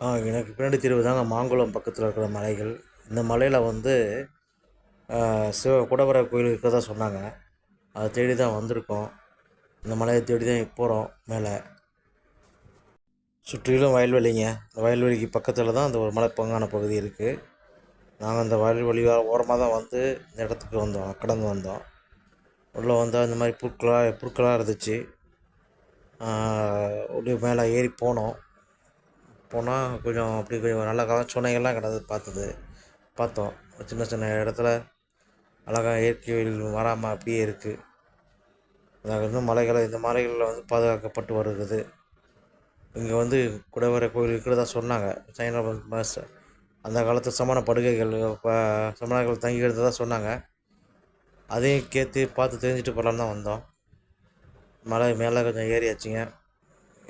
ஆ எனக்கு பின்னாடி தெரிவது தாங்க. மாங்குளம் பக்கத்தில் இருக்கிற மலைகள். இந்த மலையில் வந்து சிவ குடவர கோயில் இருக்கிறதா சொன்னாங்க. அதை தேடி தான் வந்திருக்கோம். இந்த மலையை தேடி தான் போகிறோம் மேலே. சுற்றிலும் வயல்வெளிங்க. இந்த வயல்வெளிக்கு பக்கத்தில் தான் அந்த ஒரு மலை பங்கான பகுதி இருக்குது நாங்கள் அந்த வயல்வெளி ஓரமாக தான் வந்து இந்த இடத்துக்கு வந்தோம். கடந்து வந்தோம். உள்ளே வந்தால் இந்த மாதிரி புற்களாக புற்களாக இருந்துச்சு. அப்படியே மேலே ஏறி போனோம். போனால் கொஞ்சம் அப்படி கொஞ்சம் நல்ல காலம் சுனைகள்லாம் கிடந்தது பார்த்தது. பார்த்தோம். சின்ன சின்ன இடத்துல அழகாக இயற்கை வழியில் வராமல் அப்படியே இருக்குது அதாவது இன்னும் மலைகளை இந்த மலைகளில் வந்து பாதுகாக்கப்பட்டு வருகிறது. இங்கே வந்து குடைவரை கோயில் இருக்கிறதா சொன்னாங்க. சைனா பஸ் அந்த காலத்து சமண படுகைகள் இப்போ சமணர்கள் தங்கி தான் சொன்னாங்க. அதையும் கேட்டு பார்த்து தெரிஞ்சுட்டு போகலான்னு தான் வந்தோம். மலை மேலே கொஞ்சம் ஏறியாச்சுங்க.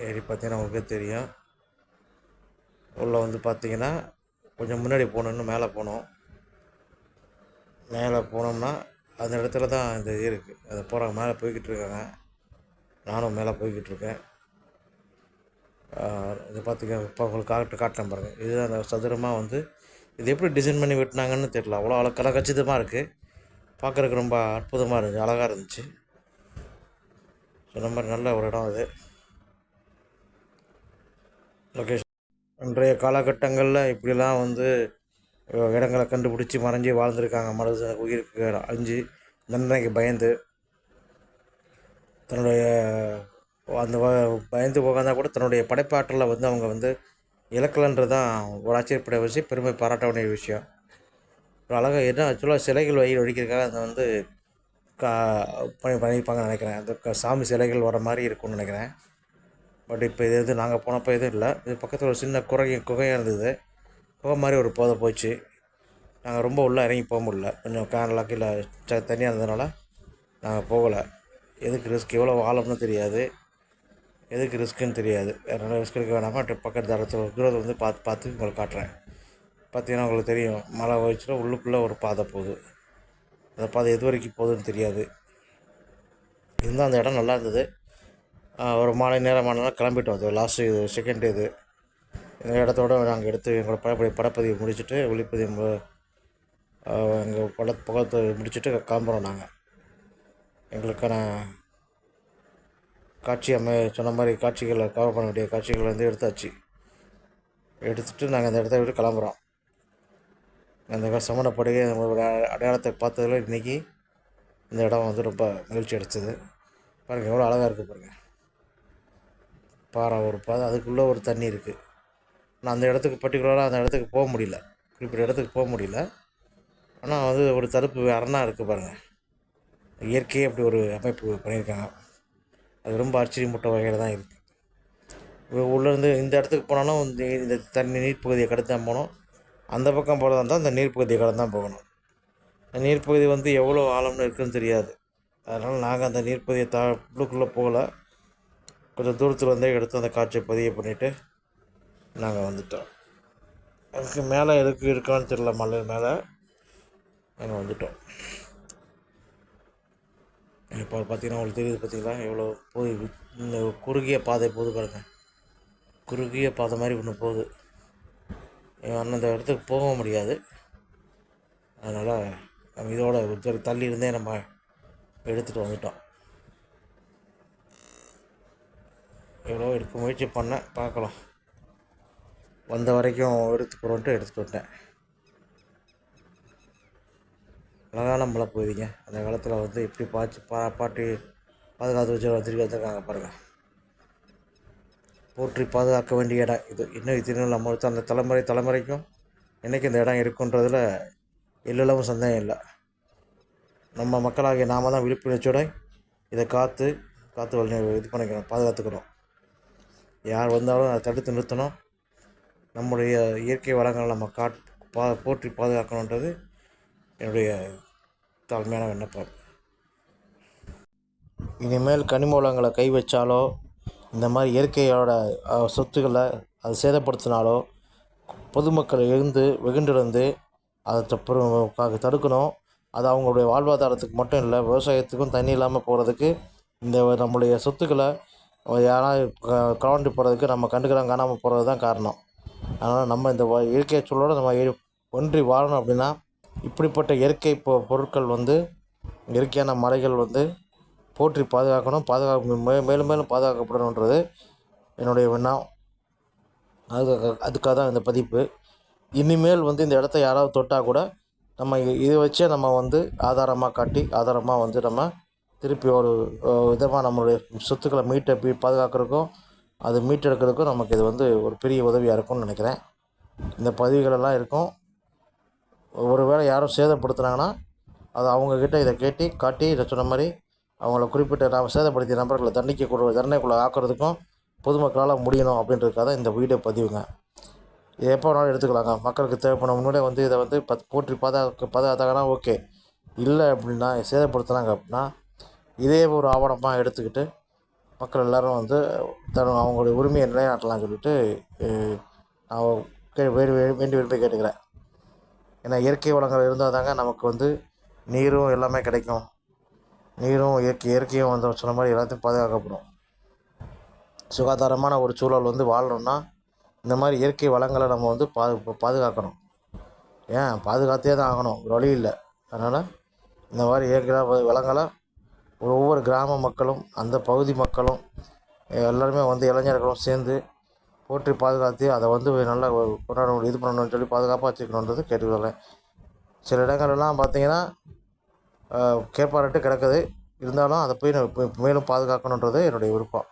ஏறி பார்த்தீங்கன்னா உங்களுக்கே தெரியும். உள்ளே வந்து பார்த்தீங்கன்னா கொஞ்சம் முன்னாடி போகணுன்னு மேலே போனோம் மேலே போனோம்னா அந்த இடத்துல தான் இந்த இருக்குது அது போகிறாங்க மேலே போய்கிட்டு இருக்காங்க. நானும் மேலே போய்கிட்டு இருக்கேன். இது பார்த்திங்க இப்போ உங்களுக்கு காட்டு காட்டுறேன் பாருங்கள் இது அந்த சதுரமாக வந்து இது எப்படி டிசைன் பண்ணி வெட்டினாங்கன்னு தெரியல. அவ்வளோ அழகாக கச்சிதமாக இருக்குது பார்க்குறதுக்கு ரொம்ப அற்புதமாக இருந்துச்சு அழகாக இருந்துச்சு. சொன்ன மாதிரி நல்ல ஒரு இடம் அது. லொக்கேஷன் இன்றைய காலகட்டங்களில் இப்படிலாம் வந்து இடங்களை கண்டுபிடிச்சி மறைஞ்சி வாழ்ந்துருக்காங்க. மனசு உயிருக்கு அழிஞ்சு தண்டனைக்கு பயந்து தன்னுடைய அந்த பயந்து உக்காந்தா கூட தன்னுடைய படைப்பாற்றலை வந்து அவங்க வந்து இலக்கலன்றது தான் ஒரு ஆச்சரியப்பட விஷயம். பெருமை பாராட்ட வேண்டிய விஷயம். ஒரு அழகாக என்ன ஆக்சுவலாக சிலைகள் வயிறு ஒழிக்கிறதுக்காக அதை வந்து கா பண்ணி பண்ணியிருப்பாங்கன்னு நினைக்கிறேன். அந்த சாமி சிலைகள் வர மாதிரி இருக்கும்னு நினைக்கிறேன். பட் இப்போ இது எதுவும் நாங்கள் போனப்போ எதுவும் இல்லை. இது பக்கத்தில் ஒரு சின்ன குறை குகையாக இருந்தது. குகை மாதிரி ஒரு போதை போச்சு. நாங்கள் ரொம்ப உள்ளே இறங்கி போக முடியல. கொஞ்சம் கேனலாக கீழே தனியாக இருந்ததுனால நாங்கள் போகலை. எதுக்கு ரிஸ்க் எவ்வளோ ஆழம்னு தெரியாது. எதுக்கு ரிஸ்க்குன்னு தெரியாது. அதனால் ரிஸ்க் எடுக்க வேணாமா பக்கத்து தரத்தில் தூரத்தை வந்து பார்த்து பார்த்து உங்களுக்கு காட்டுறேன். பார்த்தீங்கன்னா உங்களுக்கு தெரியும். மழை வச்சுட்டு உள்ளுக்குள்ளே ஒரு பாதை போகுது. அந்த பாதை எது வரைக்கும் போகுதுன்னு தெரியாது. இருந்தால் அந்த இடம் நல்லா இருந்தது. ஒரு மாலை நேரமானாலும் கிளம்பிட்டோம். அது லாஸ்ட்டு இது செகண்ட் இது. இந்த இடத்தோட நாங்கள் எடுத்து எங்களோட படப்படி படப்பதிவு முடிச்சுட்டு ஒளிப்பதிவு எங்கள் பட புகத்தை முடிச்சுட்டு கிளம்புறோம் நாங்கள் எங்களுக்கான காட்சி அமை சொன்ன மாதிரி காட்சிகளை கவர் பண்ண வேண்டிய காட்சிகளை வந்து எடுத்தாச்சு. எடுத்துகிட்டு நாங்கள் அந்த இடத்த விட்டு கிளம்புறோம். அந்த சமணப்படுகை ஒரு அடையாளத்தை பார்த்ததில் இன்றைக்கி இந்த இடம் வந்து ரொம்ப மகிழ்ச்சி அடைச்சது பாருங்கள் எவ்வளோ அழகாக இருக்குது பாருங்கள் பாறை ஒரு பாதை அதுக்குள்ளே ஒரு தண்ணி இருக்குது ஆனால் அந்த இடத்துக்கு பர்டிகுலராக அந்த இடத்துக்கு போக முடியல. குறிப்பிட்ட இடத்துக்கு போக முடியல. ஆனால் வந்து ஒரு தடுப்பு அரணாக இருக்குது பாருங்கள் இயற்கையே அப்படி ஒரு அமைப்பு பண்ணியிருக்காங்க. அது ரொம்ப ஆச்சரியமூட்ட வகையில் தான் இருக்குது உள்ளேருந்து இந்த இடத்துக்கு போனாலும் இந்த இந்த தண்ணி நீர்ப்பகுதியை கடந்து தான் போகணும். அந்த பக்கம் போகிறதா இருந்தால் அந்த நீர்ப்பகுதியை கடந்து தான் போகணும். அந்த நீர்ப்பகுதி வந்து எவ்வளோ ஆழம்னு இருக்குதுன்னு தெரியாது. அதனால் நாங்கள் அந்த நீர்ப்பகுதியை தா உள்ளுக்குள்ளே போகலை. கொஞ்சம் தூரத்தில் வந்தே எடுத்து அந்த காட்சியை பதிவு பண்ணிவிட்டு நாங்கள் வந்துட்டோம். அதுக்கு மேலே எதுக்கு இருக்கான்னு தெரில மலை மேலே நாங்கள் வந்துட்டோம். இப்போ பார்த்தீங்கன்னா உங்களுக்கு தெரியுது பார்த்தீங்களா எவ்வளோ போய் இந்த குறுகிய பாதை போகுது பாருங்கள் குறுகிய பாதை மாதிரி ஒன்று போகுது. அந்த இடத்துக்கு போக முடியாது. அதனால் நம்ம இதோட ஒருத்தர் தள்ளி இருந்தே நம்ம எடுத்துகிட்டு வந்துட்டோம். எவ்வளோ எடுக்க முயற்சி பண்ணேன் பார்க்கலாம். வந்த வரைக்கும் எடுத்துக்கிறோன்ட்டு எடுத்துகிட்டு வந்துட்டேன். அழகான மழை போகுதுங்க அந்த காலத்தில் வந்து எப்படி பாய்ச்சி பா பாட்டி பாதுகாத்து வச்சு வச்சுருக்க வச்சுருக்காங்க பாருங்கள் போற்றி பாதுகாக்க வேண்டிய இடம் இது. இன்னும் இது நம்ம அந்த தலைமுறை தலைமுறைக்கும் என்றைக்கு இந்த இடம் இருக்குன்றதில் எல்லளவும் சந்தேகம் இல்லை. நம்ம மக்களாகிய நாம தான் விழிப்புணர்ச்சியோட இதை காத்து காத்து வழி இது பண்ணிக்கணும் பாதுகாத்துக்கணும். யார் வந்தாலும் அதை தடுத்து நிறுத்தணும். நம்முடைய இயற்கை வளங்களை நம்ம காட் பா போற்றி பாதுகாக்கணுன்றது என்னுடைய தாழ்மையான விண்ணப்பம். இனிமேல் கனிம வளங்களை கை வச்சாலோ இந்த மாதிரி இயற்கையோட சொத்துக்களை அது சேதப்படுத்தினாலோ பொதுமக்கள் எழுந்து வெகுண்டிருந்து அதை தடுக்கணும். அது அவங்களுடைய வாழ்வாதாரத்துக்கு மட்டும் இல்லை விவசாயத்துக்கும் தண்ணி இல்லாமல் போகிறதுக்கு இந்த நம்முடைய சொத்துக்களை யாராவது க போகிறதுக்கு நம்ம கண்டுக்கிறாங்க காணாமல் போகிறது தான் காரணம். அதனால் நம்ம இந்த வ- இயற்கை சூழலோட நம்ம இ- ஒன்றி வாழணும் அப்படின்னா இப்படிப்பட்ட இயற்கை பொ பொருட்கள் வந்து இயற்கையான மலைகள் வந்து போற்றி பாதுகாக்கணும். பாதுகாக்க மே- மேலும் மேலும் பாதுகாக்கப்படணுன்றது என்னுடைய எண்ணம். அதுக்காக அதுக்காக தான் இந்த பதிப்பு. இனிமேல் வந்து இந்த இடத்த யாராவது தொட்டால் கூட நம்ம இதை வச்சே நம்ம வந்து ஆதாரமாக காட்டி ஆதாரமாக வந்து நம்ம திருப்பி ஒரு விதமாக நம்மளுடைய சொத்துக்களை மீட்டை பாதுகாக்கிறதுக்கும் அது மீட்டெடுக்கிறதுக்கும் நமக்கு இது வந்து ஒரு பெரிய உதவியாக இருக்கும்னு நினைக்கிறேன். இந்த பதிவுகளெல்லாம் இருக்கும். ஒருவேளை யாரும் சேதப்படுத்துனாங்கன்னா அது அவங்கக்கிட்ட இதை கேட்டி காட்டி இதை சொன்ன மாதிரி அவங்கள குறிப்பிட்ட நாம் சேதப்படுத்திய நபர்களை தண்டிக்க கூட தண்டனைக்குள்ளே ஆக்கிறதுக்கும் பொதுமக்களால் முடியணும் அப்படின்றதுக்காக தான் இந்த வீடியோ பதிவுங்க. இது எப்போ வேணாலும் எடுத்துக்கலாங்க. மக்களுக்கு தேவைப்படும் முன்னாடியே வந்து இதை வந்து பத் போற்றி பாதுகாக்க பாதுகாத்தாங்கன்னா ஓகே. இல்லை அப்படின்னா சேதப்படுத்துனாங்க அப்படின்னா இதே ஒரு ஆவணமாக எடுத்துக்கிட்டு மக்கள் எல்லாரும் வந்து தன் அவங்களுடைய உரிமையை நிலைநாட்டலாம் சொல்லிட்டு நான் கே வேண்டி வேண்டி விரும்பி கேட்டுக்கிறேன். ஏன்னா இயற்கை வளங்கள் இருந்தால் தாங்க நமக்கு வந்து நீரும் எல்லாமே கிடைக்கும். நீரும் இயற்கை இயற்கையும் வந்து சொன்ன மாதிரி எல்லாத்தையும் பாதுகாக்கப்படும். சுகாதாரமான ஒரு சூழல் வந்து வாழணும்னா இந்த மாதிரி இயற்கை வளங்களை நம்ம வந்து பாது பாதுகாக்கணும். ஏன்? பாதுகாத்தே தான் ஆகணும். ஒரு வழி இல்லை. அதனால் இந்த மாதிரி இயற்கை வளங்களை ஒவ்வொரு கிராம மக்களும் அந்த பகுதி மக்களும் எல்லாருமே வந்து இளைஞர்களும் சேர்ந்து போற்றி பாதுகாத்து அதை வந்து நல்லா கொண்டாடணும் இது பண்ணணும்னு சொல்லி பாதுகாப்பாக வச்சுக்கணுன்றது கேட்டுக்கிறேன் சில இடங்கள்லாம் பார்த்தீங்கன்னா கேட்பாரட்டு கிடக்குது. இருந்தாலும் அதை போய் நான் மேலும் பாதுகாக்கணுன்றது என்னுடைய விருப்பம்.